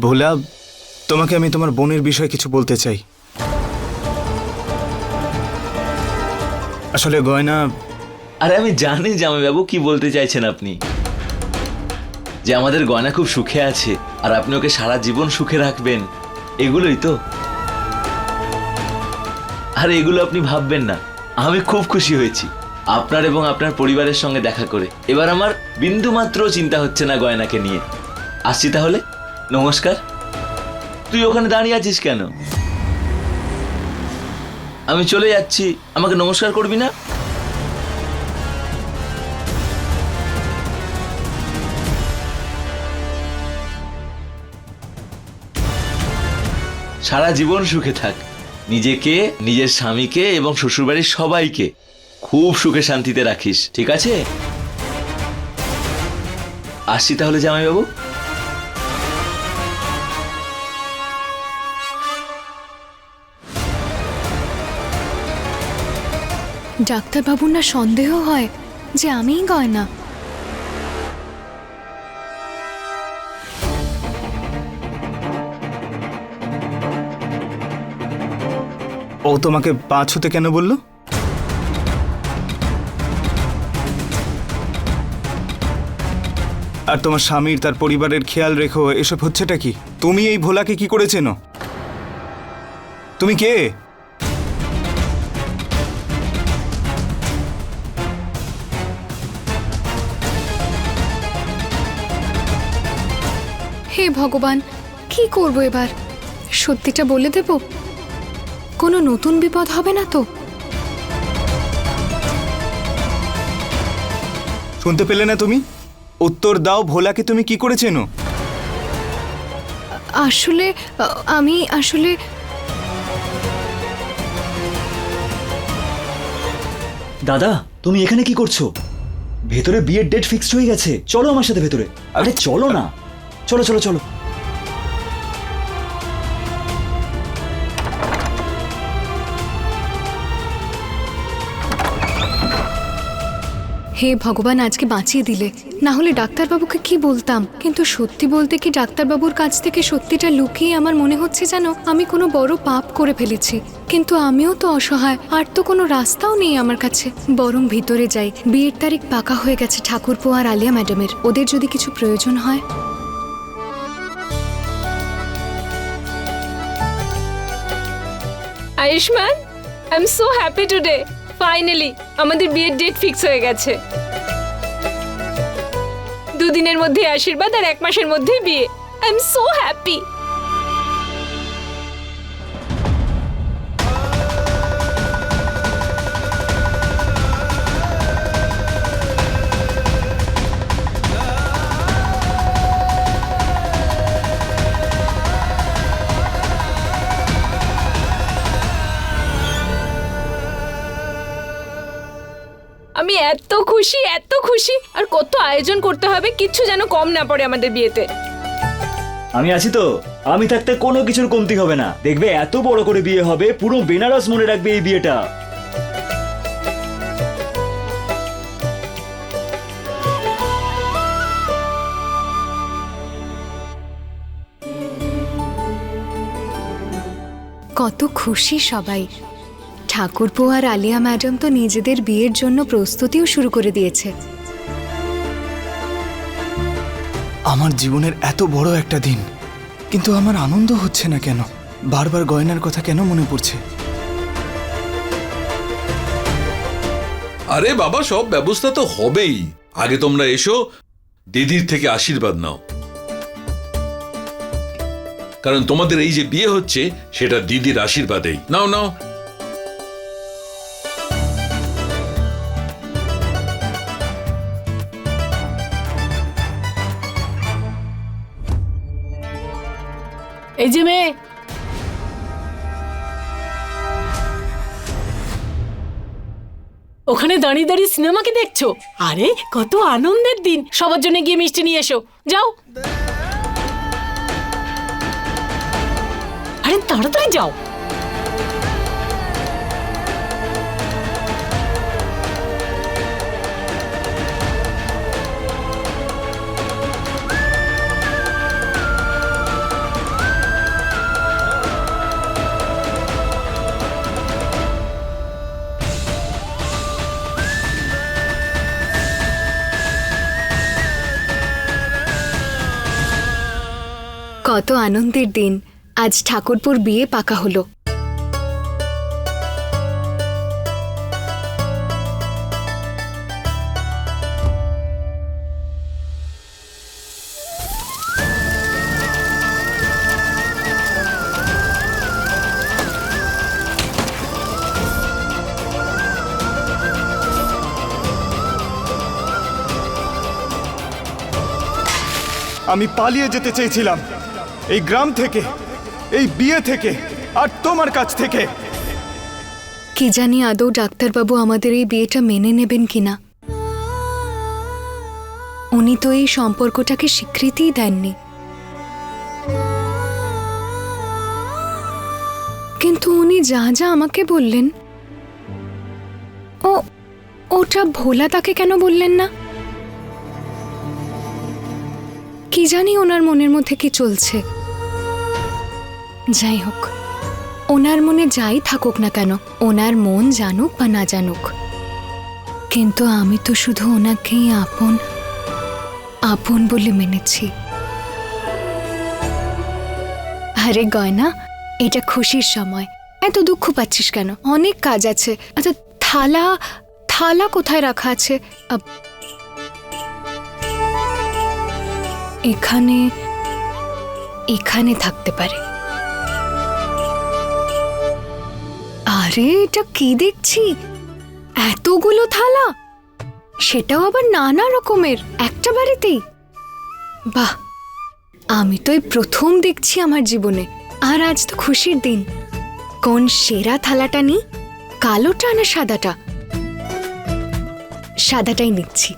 ভোলা, তোমাকে আমি তোমার বোনের বিষয়ে কিছু বলতে চাই। আসলে গয়না আরে আমি জানি জামাইবাবু, কি বলতে চাইছেন আপনি? যে আমাদের গয়না খুব সুখে আছে, আর আপনি ওকে সারা জীবন সুখে রাখবেন। এগুলোই তো। আর এগুলো আপনি ভাববেন না, আমি খুব খুশি হয়েছি। আপনার এবং আপনার পরিবারের সঙ্গে দেখা করে। এবার আমার বিন্দু মাত্র চিন্তা হচ্ছে না গয়নাকে নিয়ে। আসছি তাহলে? নমস্কার। তুই ওখানে দাঁড়িয়ে আছিস কেন? আমি চলে যাচ্ছি, আমাকে নমস্কার করবি না? সারা জীবন সুখে থাক। নিজেকে, নিজের স্বামীকে এবং শ্বশুরবাড়ির সবাইকে খুব সুখে শান্তিতে রাখিস, ঠিক আছে? আসছি তাহলে জামাইবাবু। ডাক্তারবাবুর না সন্দেহ হয় যে আমিই গয়না। ও তোমাকে পা ছুতে কেন বলল? আর তোমার স্বামীর তার পরিবারের খেয়াল রেখো, এসব হচ্ছেটা কি? তুমি এই ভোলাকে কি করে চেনো তুমি কে? ভগবান কি করব এবার? সত্যিটা বলে দেব? কোনো নতুন বিপদ হবে না তো? শুনতে পেলে না তুমি? উত্তর দাও ভোলাকে তুমি কি করে চেনো? আসলে আমি আসলে দাদা তুমি এখানে কি করছ? ভেতরে বিয়ের ডেট ফিক্সড হয়ে গেছে। চলো আমার সাথে ভেতরে। আরে চলো না। চলো চলো চলো। হে ভগবান, আজকে বাঁচিয়ে দিলে। না হলে ডাক্তারবাবুকে কি বলতাম? কিন্তু সত্যি বলতে কি ডাক্তারবাবুর কাছ থেকে সত্যিটা লুকিয়ে আমার মনে হচ্ছে যেন আমি কোনো বড় পাপ করে ফেলেছি। কিন্তু আমিও তো অসহায়, আর তো কোনো রাস্তাও নেই আমার কাছে। বরং ভিতরে যাই। বিয়ের তারিখ পাকা হয়ে গেছে ঠাকুরপো আর আলিয়া ম্যাডামের। ওদের যদি কিছু প্রয়োজন হয়? Ayushman I am so happy today finally আমাদের বিয়ের ডেট ফিক্স হয়ে গেছে। দুদিনের মধ্যে আশীর্বাদ আর এক মাসের মধ্যেই বিয়ে। আই এম সো হ্যাপি আমি এত খুশি এত খুশি। আর কত আয়োজন করতে হবে কিচ্ছু যেন কম না পড়ে আমাদের বিয়েতে। আমি আছি তো। আমি থাকতে কোনো কিছুর কমতি হবে না। দেখবে এত বড় করে বিয়ে হবে পুরো বেনারস মনে রাখবে এই বিয়েটা। কত খুশি সবাই। ঠাকুরপো আর আলিয়া ম্যাডাম তো নিজেদের বিয়ের জন্য প্রস্তুতিও শুরু করে দিয়েছে। আমার জীবনের এত বড় একটা দিন কিন্তু আমার আনন্দ হচ্ছে না কেন? বারবার গয়নার কথা কেন মনে পড়ছে? আরে বাবা সব ব্যবস্থা তো হবেই। আগে তোমরা এসো দিদির থেকে আশীর্বাদ নাও। কারণ তোমাদের এই যে বিয়ে হচ্ছে সেটা দিদির আশীর্বাদেই। নাও নাও এই যে মেয়ে। ওখানে দাঁড়িয়ে দাঁড়িয়ে সিনেমাকে দেখছ? আরে, কত আনন্দের দিন। সবার জন্য গিয়ে মিষ্টি নিয়ে এসো। যাও। আরে, তাড়াতাড়ি যাও। কত আনন্দের দিন। আজ ঠাকুরপুর বিয়ে পাকা হলো। আমি পালিয়ে যেতে চেয়েছিলাম। এই গ্রাম থেকে, এই বিয়ে থেকে, আর তোমার কাছ থেকে। কি জানি আদৌ ডাক্তারবাবু আমাদের এই বিয়েটা মেনে নেবেন কিনা। উনি তো এই সম্পর্কটাকে স্বীকৃতিই দেননি। কিন্তু উনি যা যা আমাকে বললেন, ও, ওটা ভোলা তাকে কেন বললেন না? কি জানি ওনার মনের মধ্যে কি চলছে। যাই হোক, ওনার মনে যাই থাকুক না কেন, ওনার মন জানুক বা না জানুক। কিন্তু আমি তো শুধু ওনাকেই আপন আপন বলে মেনেছি। আরে গয়না, এটা খুশির সময়। এত দুঃখ পাচ্ছিস কেন? অনেক কাজ আছে। আচ্ছা থালা থালা কোথায় রাখা আছে? এখানে এখানে থাকতে পারে। আরে, এটা কি দেখছি? এতগুলো থালা? সেটাও আবার নানা রকমের, একটা বাড়িতেই। বাহ! আমি তো এই প্রথম দেখছি আমার জীবনে, আর আজ তো খুশির দিন। কোন সেরা থালাটা নি? কালোটা না সাদাটা। সাদাটাই নিচ্ছি।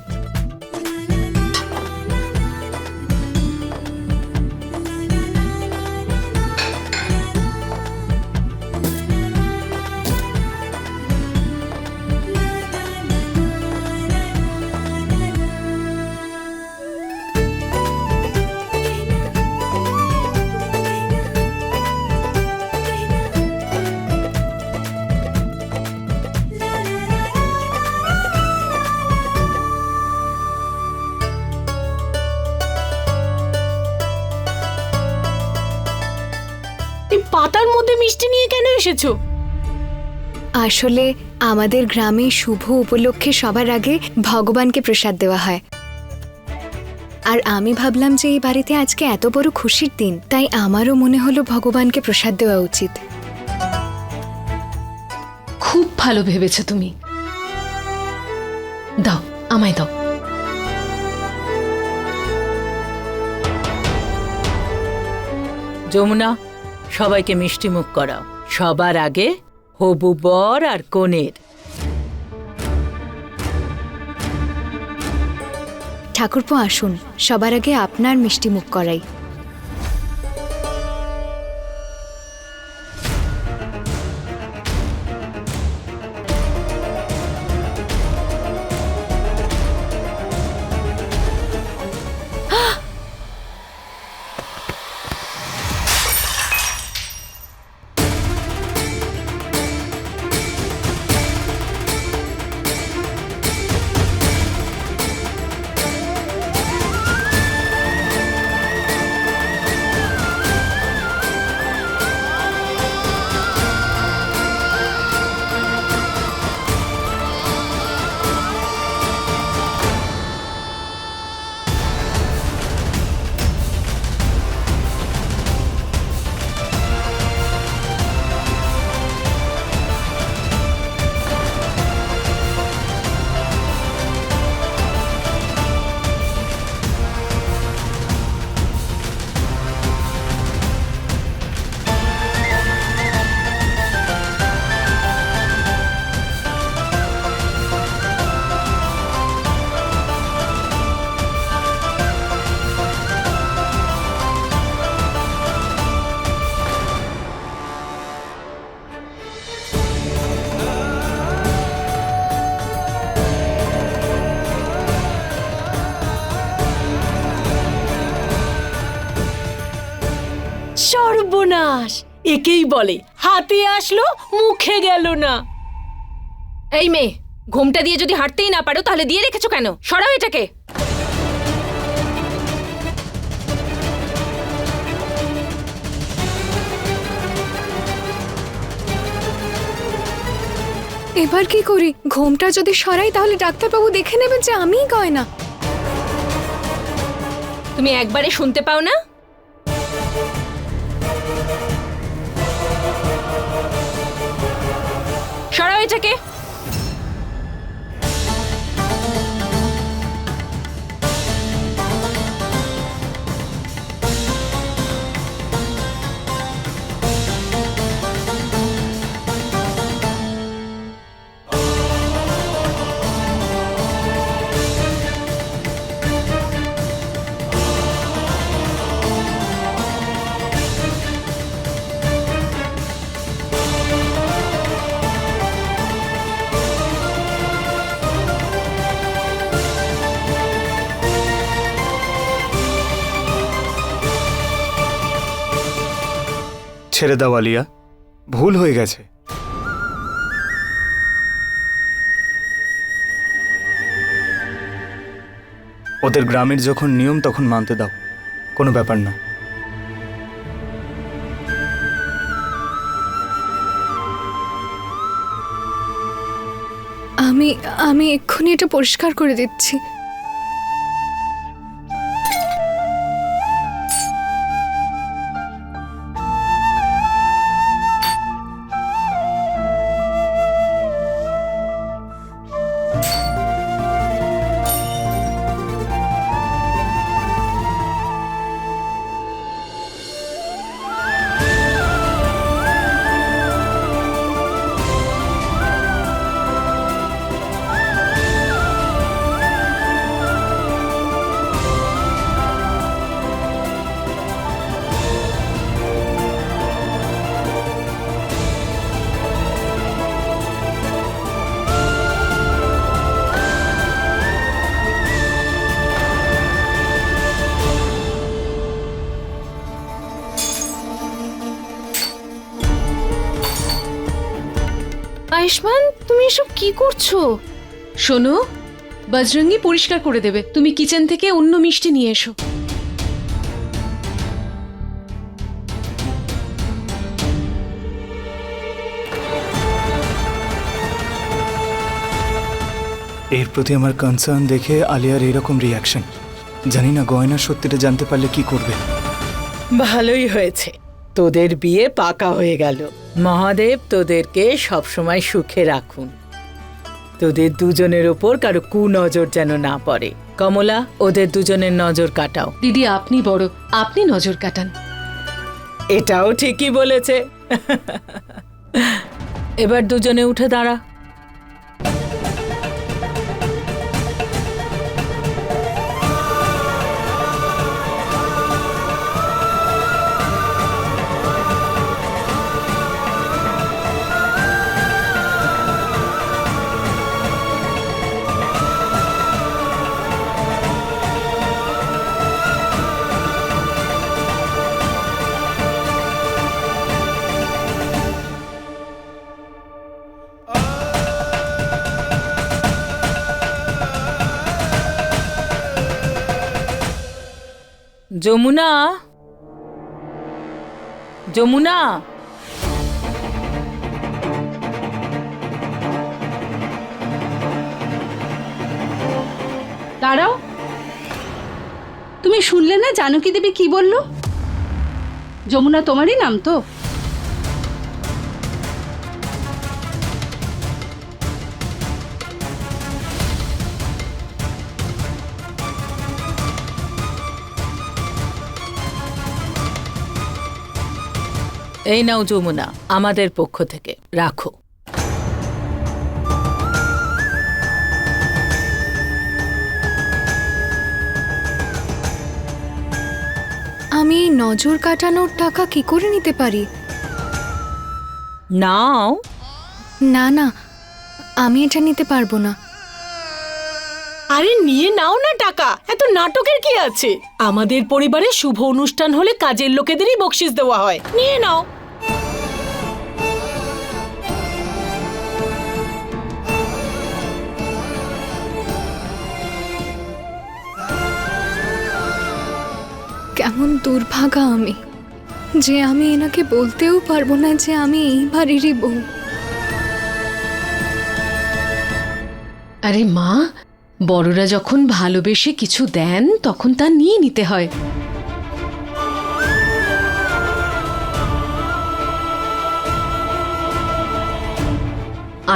এসেছ? আসলে আমাদের গ্রামে শুভ উপলক্ষে সবার আগে ভগবানকে প্রসাদ দেওয়া হয়। আর আমি ভাবলাম যে এই বাড়িতে আজকে এত বড় খুশির দিন তাই আমারও মনে হলো ভগবানকে প্রসাদ দেওয়া উচিত। খুব ভালো ভেবেছো তুমি। দাও আমায় দাও। যমুনা সবাইকে মিষ্টি মুখ করাও। সবার আগে হবু বর আর কনের। ঠাকুরপো আসুন। সবার আগে আপনার মিষ্টি মুখ করাই। একেই বলে। হাতে আসলো মুখে গেল না। এই মেয়ে ঘুমটা দিয়ে যদি হাঁটতেই না পারো তাহলে দিয়ে রেখেছো কেন? সরাও এটাকে। এবার কি করি? ঘোমটা যদি সরাই তাহলে ডাক্তারবাবু দেখে নেবেন যে আমিই গয়না। তুমি একবারে শুনতে পাও না? সরাও ছেড়ে দাও, আলিয়া। ভুল হয়ে গেছে। ওদের গ্রামের যখন নিয়ম, তখন মানতে দাও। কোনো ব্যাপার না। আমি আমি এক্ষুনি এটা পরিষ্কার করে দিচ্ছি। আয়ুষ্মান তুমি এসব কি করছ? শোনো বজরঙ্গি পরিষ্কার করে দেবে। তুমি কিচেন থেকে অন্য মিষ্টি নিয়ে এসো। এর প্রতি আমার কনসার্ন দেখে আলিয়ার এরকম রিয়াকশন জানি না গয়না সত্যিটা জানতে পারলে কি করবে। ভালোই হয়েছে। তোদের বিয়ে পাকা হয়ে গেল। মহাদেব তোদেরকে সবসময় সুখে রাখুন। তোদের দুজনের ওপর কারও কুনজর যেন না পড়ে। কমলা ওদের দুজনের নজর কাটাও। দিদি আপনি বড় আপনি নজর কাটান। এটাও ঠিকই বলেছে। এবার দুজনে উঠে দাঁড়া। যমুনা। যমুনা। দাঁড়াও। তুমি শুনলে না জানকী দেবী কি বলল? যমুনা তোমারই নাম তো। এই নাও যমুনা আমাদের পক্ষ থেকে রাখো। আমি নজর কাটানোর টাকা কি করে নিতে পারি? নাও। না না আমি এটা নিতে পারব না। আরে নিয়ে নাও না টাকা। এত নাটকের কি আছে? আমাদের পরিবারে শুভ অনুষ্ঠান হলে কাজের লোকেদেরই বকশিস দেওয়া হয়। নিয়ে নাও। কেমন দুর্ভাগা আমি, যে আমি এনাকে বলতেও পারব না যে আমি এই বাড়িরই বউ। আরে মা, বড়রা যখন ভালোবেসে কিছু দেন, তখন তা নিয়ে নিতে হয়।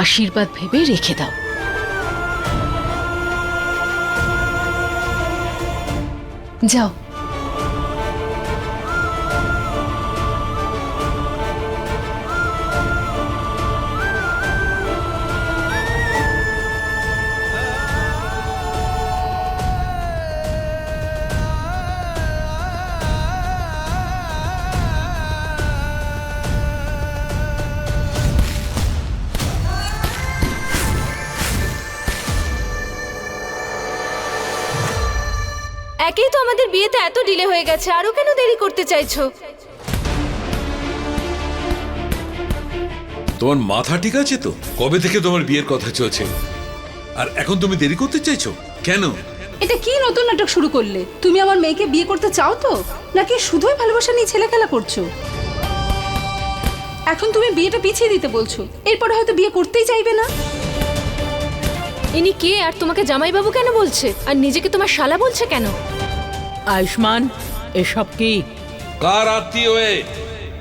আশীর্বাদ ভেবে রেখে দাও। যাও। একেই তো আমাদের বিয়েতে এত ডিলে হয়ে গেছে আরও কেন দেরি করতে চাইছো? তোমার মাথা ঠিক আছে তো? কবে থেকে তোমার বিয়ের কথা চলছে? আর এখন তুমি দেরি করতে চাইছো? কেন? এটা কি নতুন নাটক শুরু করলে? তুমি আমার মেয়েকে বিয়ে করতে চাও তো? নাকি শুধুই ভালোবাসা নিয়ে ছেলে খেলা করছ? এখন তুমি বিয়েটা পিছিয়ে দিতে বলছো। এরপরে হয়তো বিয়ে করতেই চাইবে না। ইনি কে আর তোমাকে জামাইবাবু কেন বলছে? আর নিজেকে তোমার শালা বলছে কেন? আয়ুষ্মান এসব কি? কার আত্মীয়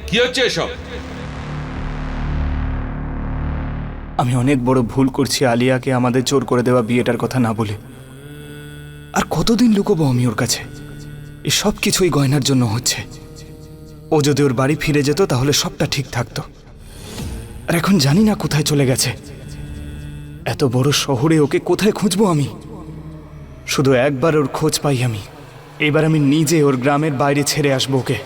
কি হচ্ছে এসব? আমি অনেক বড় ভুল করছি আলিয়াকে আমাদের জোর করে দেওয়া বিয়েটার কথা না বলে। আর কতদিন লুকোবো আমি ওর কাছে? এই সব কিছুই গয়নার জন্য হচ্ছে। ও যদি ওর বাড়ি ফিরে যেত তাহলে সবটা ঠিক থাকতো। আর এখন জানি না কোথায় চলে গেছে। এত বড় শহরে ওকে কোথায় খুঁজবো আমি? শুধু একবার ওর খোঁজ পাই আমি। এবার আমি নিজে ওর গ্রামের বাইরে ছেড়ে আসব ওকে।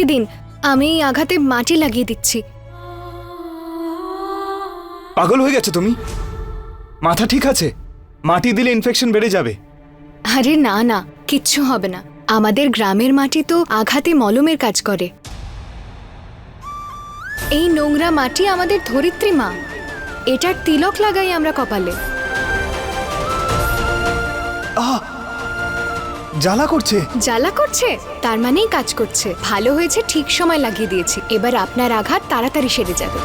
আমাকে দিন। আমি এই আঘাতে মাটি লাগিয়ে দিচ্ছি। পাগল হয়ে গেছো তুমি? মাথা ঠিক আছে? মাটি দিলে ইনফেকশন বেড়ে যাবে। আরে না না কিচ্ছু হবে না। আমাদের গ্রামের মাটি তো আঘাতে মলমের কাজ করে। এই নোংরা মাটি আমাদের ধরিত্রী মা। এটার তিলক লাগাই আমরা কপালে। জ্বালা করছে। জ্বালা করছে? তার মানেই কাজ করছে। ভালো হয়েছে ঠিক সময় লাগিয়ে দিয়েছি। এবার আপনার আঘাত তাড়াতাড়ি সেরে যাবে।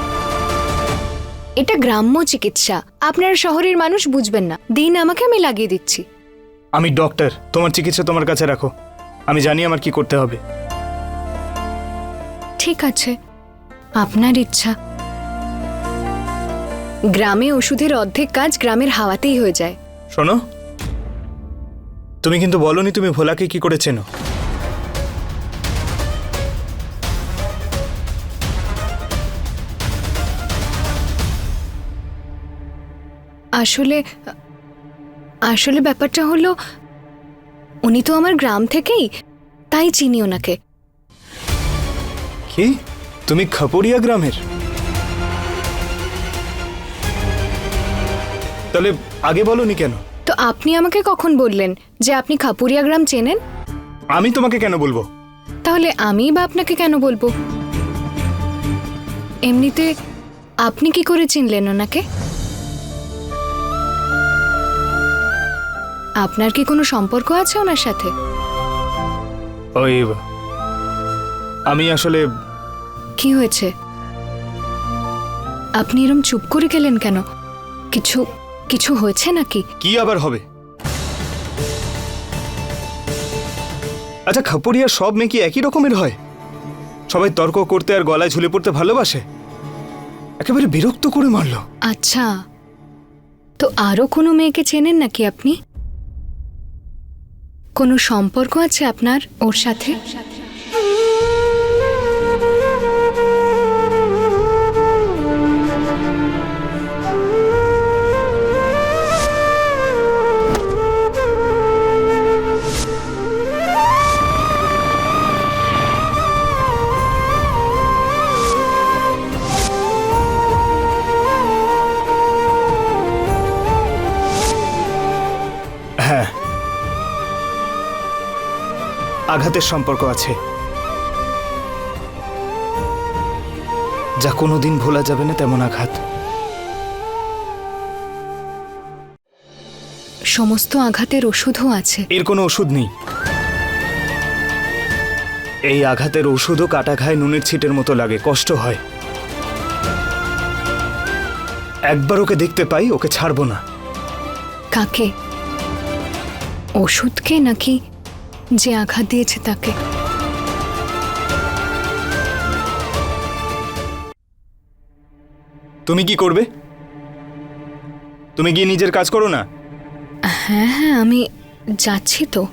এটা গ্রাম্য চিকিৎসা। আপনারা শহরের মানুষ বুঝবেন না। দিন আমাকে আমি লাগিয়ে দিচ্ছি। আমি ডক্টর। তোমার চিকিৎসা তোমার কাছে রাখো। আমি জানি আমার কি করতে হবে। ঠিক আছে। আপনার ইচ্ছা। গ্রামে ওষুধের অর্ধেক কাজ গ্রামের হাওয়াতেই হয়ে যায়। শোনো তুমি কিন্তু বলনি তুমি ভোলাকে কি করে চেনো। আসলে আসলে ব্যাপারটা হলো উনি তো আমার গ্রাম থেকেই তাই চিনি ওনাকে। কি? তুমি খাপুরিয়া গ্রামের? তাহলে আগে বলনি কেন? তো আপনি আমাকে কখন বললেন যে আপনি খাপুরিয়া গ্রাম চেনেন? আমি তোমাকে কেন বলব? তাহলে আমি বা আপনাকে কেন বলব? এমনিতে আপনি কি করে চিনলেন ওনাকে? আপনার কি কোনো সম্পর্ক আছে ওনার সাথে? ওই আমি আসলে কি হয়েছে? আপনি এরম চুপ করে গেলেন কেন? কিছু কিছু হয়েছে নাকি? কি আবার হবে? আচ্ছা খাপুরিয়া সব মেয়ে কি একই রকমের হয়? সবাই তর্ক করতে আর গলায় ঝুলে পড়তে ভালোবাসে? একেবারে বিরক্ত করে মারলো। আচ্ছা। তো আরও কোনো মেয়েকে চেনেন নাকি আপনি? কোনো সম্পর্ক আছে আপনার ওর সাথে সাথে? আঘাতের সম্পর্ক আছে। যা কোনোদিন ভোলা যাবে না তেমন আঘাত। সমস্ত আঘাতের ওষুধও আছে। এর কোনো ওষুধ নেই। এই আঘাতের ওষুধও কাটা খায় নুনের ছিটের মতো লাগে কষ্ট হয়। একবার ওকে দেখতে পাই ওকে ছাড়বো না। কাকে? ওষুধকে নাকি যে আঘাত দিয়েছে তাকে। তুমি কি করবে? তুমি গিয়ে নিজের কাজ করো না? হ্যাঁ হ্যাঁ আমি যাচ্ছি তো।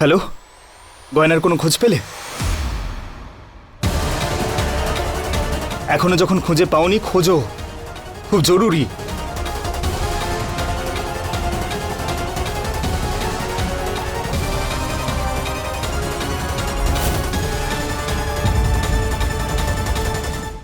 হ্যালো? গয়নার কোনো খোঁজ পেলে? এখনও যখন খুঁজে পাওনি খোঁজো। খুব জরুরি।